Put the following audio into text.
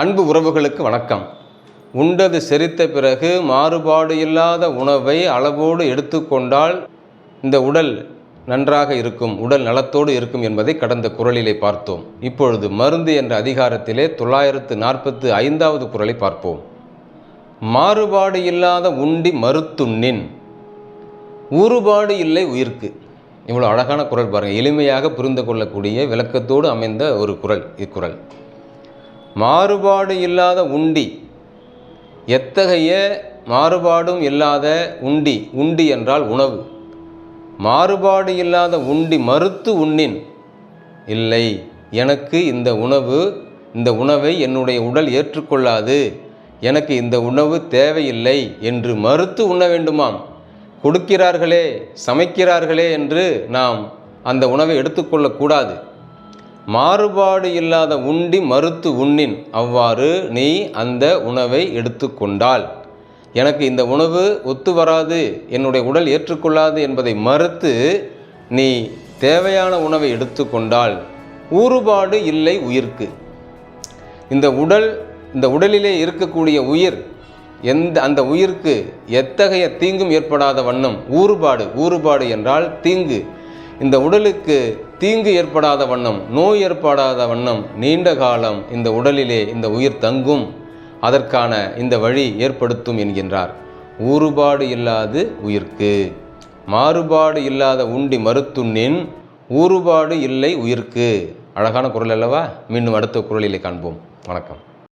அன்பு உறவுகளுக்கு வணக்கம். உண்டது செரித்த பிறகு மாறுபாடு இல்லாத உணவை அளவோடு எடுத்துக்கொண்டால் இந்த உடல் நன்றாக இருக்கும் உடல் நலத்தோடு இருக்கும் என்பதை கடந்த குரலிலே பார்த்தோம். இப்பொழுது மருந்து என்ற அதிகாரத்திலே தொள்ளாயிரத்து நாற்பத்து ஐந்தாவது குரலை பார்ப்போம். மாறுபாடு இல்லாத உண்டி மருத்துண்ணின் ஊறுபாடு இல்லை உயிர்க்கு. இவ்வளோ அழகான குரல் பாருங்கள் எளிமையாக புரிந்து கொள்ளக்கூடிய விளக்கத்தோடு அமைந்த ஒரு குரல் இக்குரல். மாறுபாடு இல்லாத உண்டி. எத்தகைய மாறுபாடும் இல்லாத உண்டி. உண்டி என்றால் உணவு. மாறுபாடு இல்லாத உண்டி மறுத்து உண்ணின். இல்லை எனக்கு இந்த உணவு இந்த உணவை என்னுடைய உடல் ஏற்றுக்கொள்ளாது. எனக்கு இந்த உணவு தேவையில்லை என்று மறுத்து உண்ண வேண்டுமாம். கொடுக்கிறார்களே சமைக்கிறார்களே என்று நாம் அந்த உணவை எடுத்துக்கொள்ளக்கூடாது. மாறுபாடு இல்லாத உண்டி மறுத்து உண்ணின். அவ்வாறு நீ அந்த உணவை எடுத்துக்கொண்டால். எனக்கு இந்த உணவு ஒத்து வராது என்னுடைய உடல் ஏற்றுக்கொள்ளாது என்பதை மறுத்து நீ தேவையான உணவை எடுத்துக்கொண்டால் ஊறுபாடு இல்லை உயிர்க்கு. இந்த உடல் இந்த உடலிலே இருக்கக்கூடிய உயிர் எந்த அந்த உயிருக்கு எத்தகைய தீங்கும் ஏற்படாத வண்ணம் ஊறுபாடு ஊறுபாடு என்றால் தீங்கு. இந்த உடலுக்கு தீங்கு ஏற்படாத வண்ணம் நோய் ஏற்படாத வண்ணம் நீண்ட காலம் இந்த உடலிலே இந்த உயிர் தங்கும். அதற்கான இந்த வழி ஏற்படுத்தும் என்கின்றார். ஊறுபாடு இல்லாது உயிர்க்கு. மாறுபாடு இல்லாத உண்டி மருத்துண்ணின் ஊறுபாடு இல்லை உயிர்க்கு. அழகான குரல் அல்லவா? மீண்டும் அடுத்த குரலிலே காண்போம். வணக்கம்.